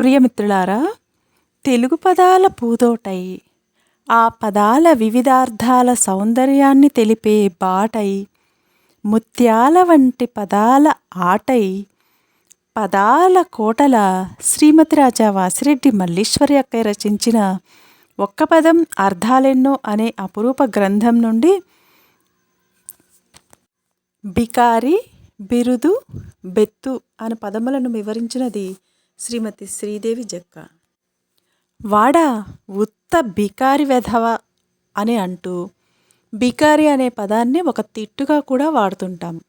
ప్రియమిత్రులారా తెలుగు పదాల పూదోటై ఆ పదాల వివిధార్థాల సౌందర్యాన్ని తెలిపే బాటై ముత్యాల వంటి పదాల ఆటై పదాల కోటల శ్రీమతి రాజా వాసిరెడ్డి మల్లీశ్వరి అక్క రచించిన ఒక్క పదం అర్థాలెన్నో అనే అపురూప గ్రంథం నుండి బికారి బిరుదు బెత్తు అనే పదములను వివరించినది శ్రీమతి శ్రీదేవి జక్క. వాడ ఉత్త బికారి వెధవ అని అంటూ బికారి అనే పదాన్ని ఒక తిట్టుగా కూడా వాడుతుంటాం.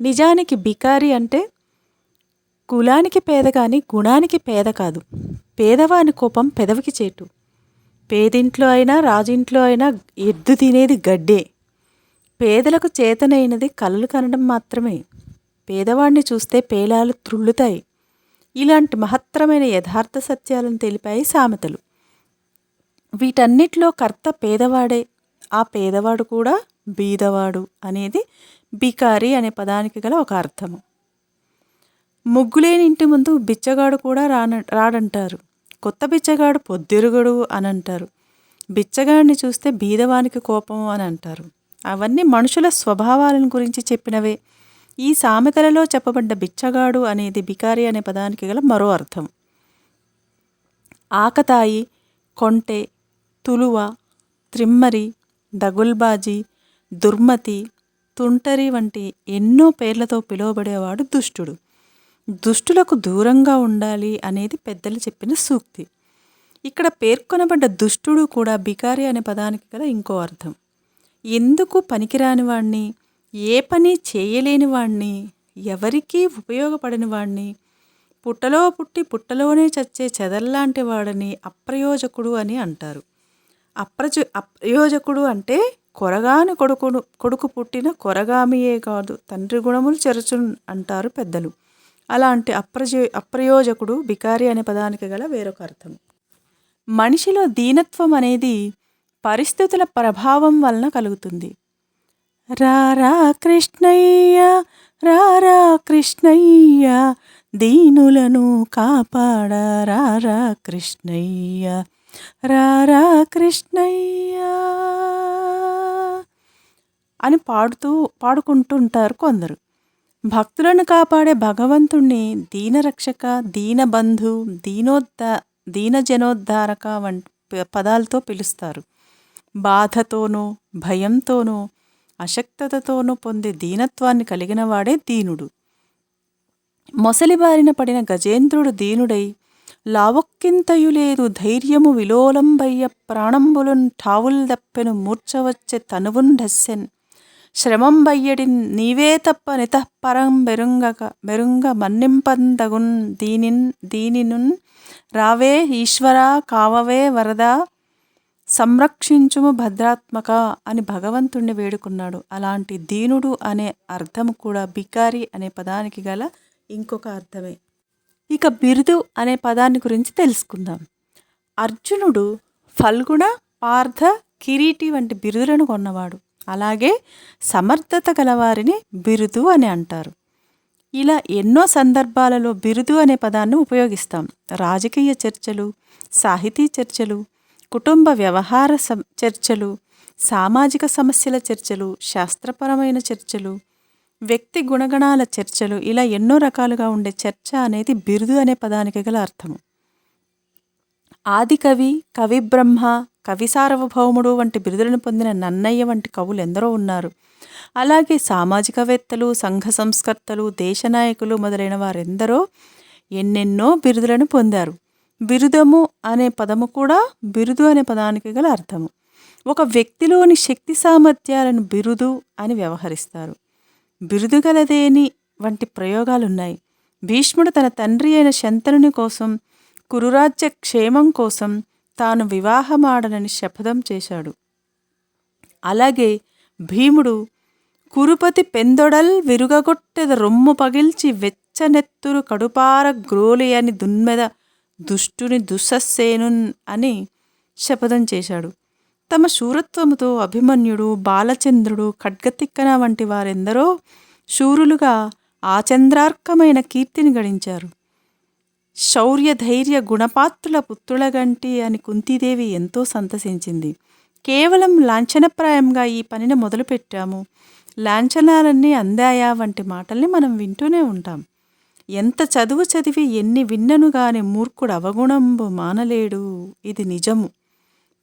నిజానికి బికారి అంటే కులానికి పేద కానీ గుణానికి పేద కాదు. పేదవాని కోపం పెదవికి చేటు. పేదింట్లో అయినా రాజింట్లో అయినా ఎద్దు తినేది గడ్డే. పేదలకు చేతనైనది కలలు కనడం మాత్రమే. పేదవాణ్ణి చూస్తే పేలాలు త్రుళ్ళుతాయి. ఇలాంటి మహత్తరమైన యథార్థ సత్యాలను తెలిపాయి సామెతలు. వీటన్నిటిలో కర్త పేదవాడే ఆ పేదవాడు కూడా బీదవాడు అనేది బికారి అనే పదానికి గల ఒక అర్థము. ముగ్గులేని ఇంటి ముందు బిచ్చగాడు కూడా రాన రాడంటారు. కొత్త బిచ్చగాడు పొద్దురుగుడు అని అంటారు బిచ్చగాడిని చూస్తే బీదవానికి కోపం అని అంటారు. అవన్నీ మనుషుల స్వభావాలను గురించి చెప్పినవే. ఈ సామెతలలో చెప్పబడ్డ బిచ్చగాడు అనేది బికారి అనే పదానికి గల మరో అర్థం. ఆకతాయి కొంటె తులువ త్రిమ్మరి దగుల్బాజీ దుర్మతి తుంటరి వంటి ఎన్నో పేర్లతో పిలువబడేవాడు దుష్టుడు. దుష్టులకు దూరంగా ఉండాలి అనేది పెద్దలు చెప్పిన సూక్తి. ఇక్కడ పేర్కొనబడ్డ దుష్టుడు కూడా బికారి అనే పదానికి గల ఇంకో అర్థం. ఎందుకు పనికిరాని వాణ్ణి? ఏ పని చేయలేని వాణ్ణి ఎవరికీ ఉపయోగపడని వాణ్ణి పుట్టలో పుట్టి పుట్టలోనే చచ్చే చెదల్లాంటి వాడని అప్రయోజకుడు అని అంటారు. అప్రజ అప్రయోజకుడు అంటే కొరగాని కొడుకును కొడుకు పుట్టిన కొరగామియే కాదు తండ్రి గుణములు చెరచు అంటారు పెద్దలు. అలాంటి అప్రజో అప్రయోజకుడు బికారి అనే పదానికి గల వేరొక అర్థం. మనిషిలో దీనత్వం అనేది పరిస్థితుల ప్రభావం వలన కలుగుతుంది. రారా కృష్ణయ్య రారా కృష్ణయ్య దీనులను కాపాడ రారా కృష్ణయ్య రారా కృష్ణయ్య అని పాడుతూ పాడుకుంటుంటారు కొందరు. భక్తులను కాపాడే భగవంతుణ్ణి దీనరక్షక దీనబంధు దీనోద్ధ దీనజనోద్ధారక వంటి పదాలతో పిలుస్తారు. బాధతోనూ భయంతోనూ అశక్తతతోనూ పొందే దీనత్వాన్ని కలిగినవాడే దీనుడు. మొసలిబారిన పడిన గజేంద్రుడు దీనుడై లావొక్కింతయు లేదు ధైర్యము విలోలంబయ్య ప్రాణంబులున్ ఠావుల్ దప్పెను మూర్చవచ్చే తనువున్ ఢస్సెన్. శ్రమంబయ్యడిన్ నీవే తప్ప నితఃపరం బెరుంగక మెరుంగ మన్నింపందగున్ దీనిన్ దీనినున్ రావే ఈశ్వరా కావవే వరదా సంరక్షించుము భద్రాత్మక అని భగవంతుణ్ణి వేడుకున్నాడు. అలాంటి దీనుడు అనే అర్థం కూడా బికారి అనే పదానికి గల ఇంకొక అర్థమే. ఇక బిరుదు అనే పదాన్ని గురించి తెలుసుకుందాం. అర్జునుడు ఫల్గుణ పార్థ కిరీటి వంటి బిరుదులను కొన్నవాడు. అలాగే సమర్థత గలవారిని బిరుదు అని అంటారు. ఇలా ఎన్నో సందర్భాలలో బిరుదు అనే పదాన్ని ఉపయోగిస్తాం. రాజకీయ చర్చలు సాహితీ చర్చలు కుటుంబ వ్యవహార చర్చలు సామాజిక సమస్యల చర్చలు శాస్త్రపరమైన చర్చలు వ్యక్తి గుణగణాల చర్చలు ఇలా ఎన్నో రకాలుగా ఉండే చర్చ అనేది బిరుదు అనే పదానికి గల అర్థము. ఆదికవి కవి బ్రహ్మ కవి సార్వభౌముడు వంటి బిరుదులను పొందిన నన్నయ్య వంటి కవులు ఎందరో ఉన్నారు. అలాగే సామాజికవేత్తలు సంఘ సంస్కర్తలు దేశ నాయకులు మొదలైన వారెందరో ఎన్నెన్నో బిరుదులను పొందారు. బిరుదము అనే పదము కూడా బిరుదు అనే పదానికి గల అర్థము. ఒక వ్యక్తిలోని శక్తి సామర్థ్యాలను బిరుదు అని వ్యవహరిస్తారు. బిరుదు గలదేని వంటి ప్రయోగాలున్నాయి. భీష్ముడు తన తండ్రి అయిన శంతనుని కోసం కురురాజ్య క్షేమం కోసం తాను వివాహమాడనని శపథం చేశాడు. అలాగే భీముడు కురుపతి పెందొడల్ విరుగగొట్టెద రొమ్ము పగిల్చి వెచ్చనెత్తురు కడుపార గ్రోలి అని దున్మెద దుష్టుని దుస్సస్సేనున్ అని శపథం చేశాడు. తమ శూరత్వముతో అభిమన్యుడు బాలచంద్రుడు ఖడ్గతిక్కన వంటి వారెందరో శూరులుగా ఆచంద్రార్కమైన కీర్తిని గడించారు. శౌర్య ధైర్య గుణపాత్రుల పుత్రులగంటి అని కుంతీదేవి ఎంతో సంతసించింది. కేవలం లాంఛనప్రాయంగా ఈ పనిని మొదలుపెట్టాము. లాంఛనాలన్నీ అందాయా వంటి మాటల్ని మనం వింటూనే ఉంటాం. ఎంత చదువు చదివి ఎన్ని విన్నను గాని మూర్ఖుడు అవగుణంబు మానలేడు. ఇది నిజము.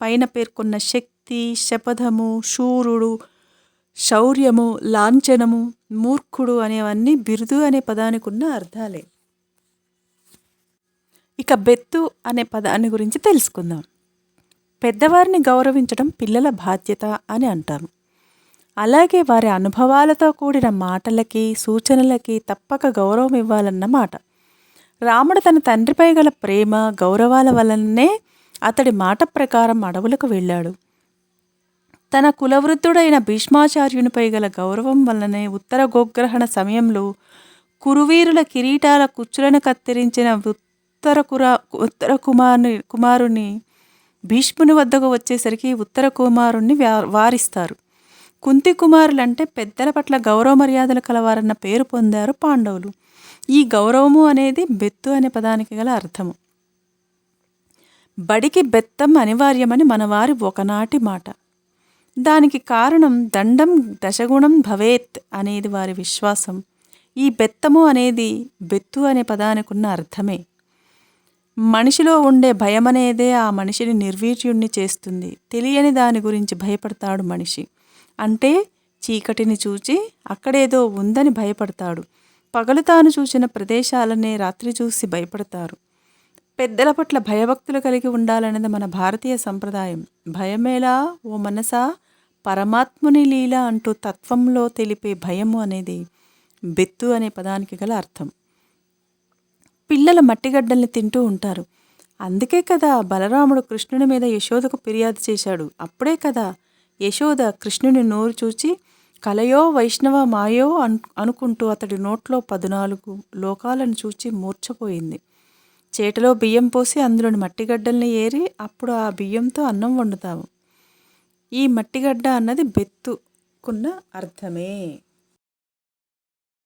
పైన పేర్కొన్న శక్తి శపథము శూరుడు శౌర్యము లాంఛనము మూర్ఖుడు అనేవన్నీ బిరుదు అనే పదానికి ఉన్న అర్థాలే. ఇక బెత్తు అనే పదాన్ని గురించి తెలుసుకుందాం. పెద్దవారిని గౌరవించడం పిల్లల బాధ్యత అని అంటారు. అలాగే వారి అనుభవాలతో కూడిన మాటలకి సూచనలకి తప్పక గౌరవం ఇవ్వాలన్న మాట. రాముడు తన తండ్రిపై గల ప్రేమ గౌరవాల వలననే అతడి మాట ప్రకారం అడవులకు వెళ్ళాడు. తన కులవృద్ధుడైన భీష్మాచార్యునిపై గల గౌరవం వల్లనే ఉత్తర గోగ్రహణ సమయంలో కురువీరుల కిరీటాల కుచ్చులను కత్తిరించిన ఉత్తర కుర ఉత్తర కుమారుని కుమారుని భీష్ముని వద్దకు వచ్చేసరికి ఉత్తర కుమారుణ్ణి వ్యా- వారిస్తారు. కుంతి కుమారులంటే పెద్దల పట్ల గౌరవ మర్యాదలు కలవారన్న పేరు పొందారు పాండవులు. ఈ గౌరవము అనేది బెత్తు అనే పదానికి గల అర్థము. బడికి బెత్తం అనివార్యమని మనవారి ఒకనాటి మాట. దానికి కారణం దండం దశగుణం భవేత్ అనేది వారి విశ్వాసం. ఈ బెత్తము అనేది బెత్తు అనే పదానికి ఉన్న అర్థమే. మనిషిలో ఉండే భయం అనేదే ఆ మనిషిని నిర్వీర్యుణ్ణి చేస్తుంది. తెలియని దాని గురించి భయపడతాడు మనిషి. అంటే చీకటిని చూచి అక్కడేదో ఉందని భయపడతాడు. పగలు తాను చూసిన ప్రదేశాలనే రాత్రి చూసి భయపడతారు. పెద్దల పట్ల భయభక్తులు కలిగి ఉండాలన్నది మన భారతీయ సంప్రదాయం. భయమేలా? ఓ మనసా? పరమాత్ముని లీల అంటూ తత్వంలో తెలిపే భయము అనేది బెత్తు అనే పదానికి గల అర్థం. పిల్లల మట్టిగడ్డల్ని తింటూ ఉంటారు. అందుకే కదా బలరాముడు కృష్ణుని మీద యశోదకు ఫిర్యాదు చేశాడు. అప్పుడే కదా యశోద కృష్ణుని నోరు చూచి కలయో వైష్ణవ మాయో అను అనుకుంటూ అతడి నోట్లో పద్నాలుగు లోకాలను చూచి మూర్ఛపోయింది. చేటలో బియ్యం పోసి అందులోని మట్టిగడ్డల్ని ఏరి అప్పుడు ఆ బియ్యంతో అన్నం వండుతాము ఈ మట్టిగడ్డ అన్నది బెత్తుకున్న అర్థమే.